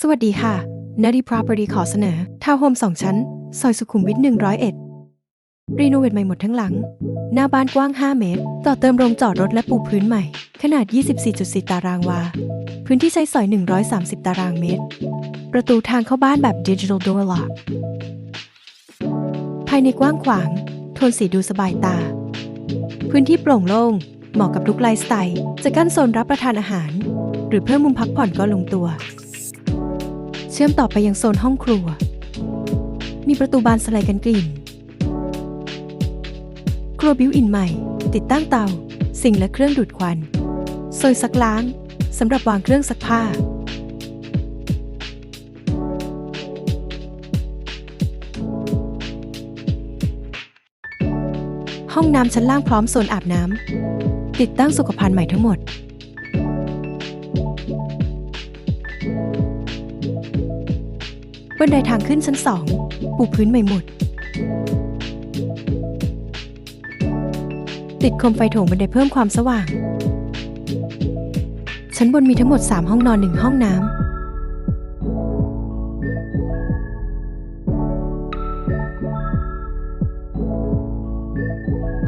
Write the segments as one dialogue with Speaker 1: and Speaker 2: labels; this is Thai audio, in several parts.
Speaker 1: สวัสดีค่ะ n a d y Property ขอเสนอทาวน์โฮมสองชั้น ซอยสุขุมวิท 101 รีโนเวทใหม่หมดทั้งหลัง หน้าบ้านกว้าง 5 เมตร ต่อเติมโรงจอดรถและปูพื้นใหม่ ขนาด 24.4 ตารางวา พื้นที่ใช้สอย 130 ตารางเมตร ประตูทางเข้าบ้านแบบ Digital Door Lock ภายในกว้างขวาง โทนสีดูสบายตา พื้นที่โปร่งโล่ง เหมาะกับทุกไลฟ์สไตล์ จะกั้นโซนรับประทานอาหาร หรือเพิ่มมุมพักผ่อนก็ลงตัว เชื่อมต่อไปยังโซนห้องครัว มีประตูบานสไลด์กันกลิ่น ครัวบิวอินใหม่ ติดตั้งเตา สิ่งและเครื่องดูดควันโซยซักล้างสำหรับวางเครื่องซักผ้า ห้องน้ำชั้นล่างพร้อมโซนอาบน้ำ ติดตั้งสุขภัณฑ์ใหม่ทั้งหมด บันไดทางขึ้นชั้นสองปูพื้นใหม่หมด ติดโคมไฟโถงบันไดเพิ่มความสว่าง ชั้นบนมีทั้งหมด 3 ห้องนอน 1 ห้องน้ำ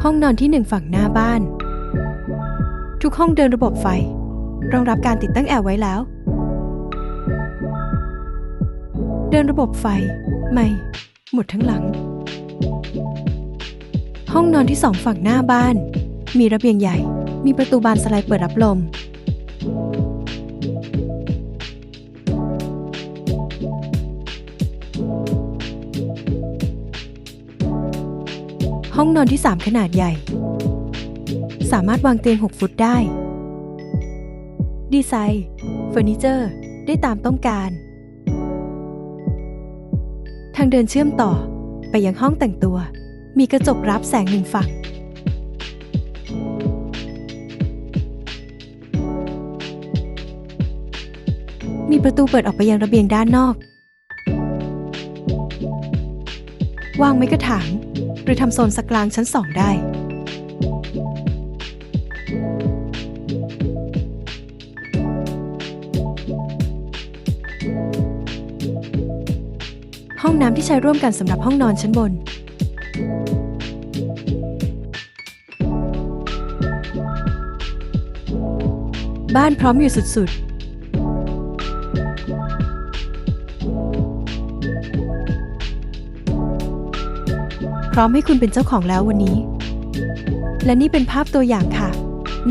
Speaker 1: ห้องนอนที่ 1 ฝั่งหน้าบ้าน ทุกห้องเดินระบบไฟ รองรับการติดตั้งแอร์ไว้แล้ว เดินระบบไฟ ใหม่ หมดทั้งหลัง ห้องนอนที่สองฝั่งหน้าบ้าน มีระเบียงใหญ่ มีประตูบานสไลด์เปิดรับลม ห้องนอนที่3ขนาดใหญ่ สามารถวางเตียง 6 ฟุตได้ ดีไซน์เฟอร์นิเจอร์ ได้ตามต้องการางเดินเชื่อมต่อไปยังห้องแต่งตัว มีกระจกรับแสงหนึ่งฝั่งมีประตูเปิดออกไปยังระเบียงด้านนอก วางไม้กระถางหรือทำโซนสักกลางชั้นสองได้ ห้องน้ำที่ใช้ร่วมกันสำหรับห้องนอนชั้นบน บ้านพร้อมอยู่สุด ๆพร้อมให้คุณเป็นเจ้าของแล้ววันนี้ และนี่เป็นภาพตัวอย่างค่ะ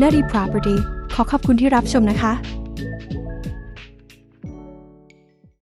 Speaker 1: n a d y Property ขอขอบคุณที่รับชมนะคะ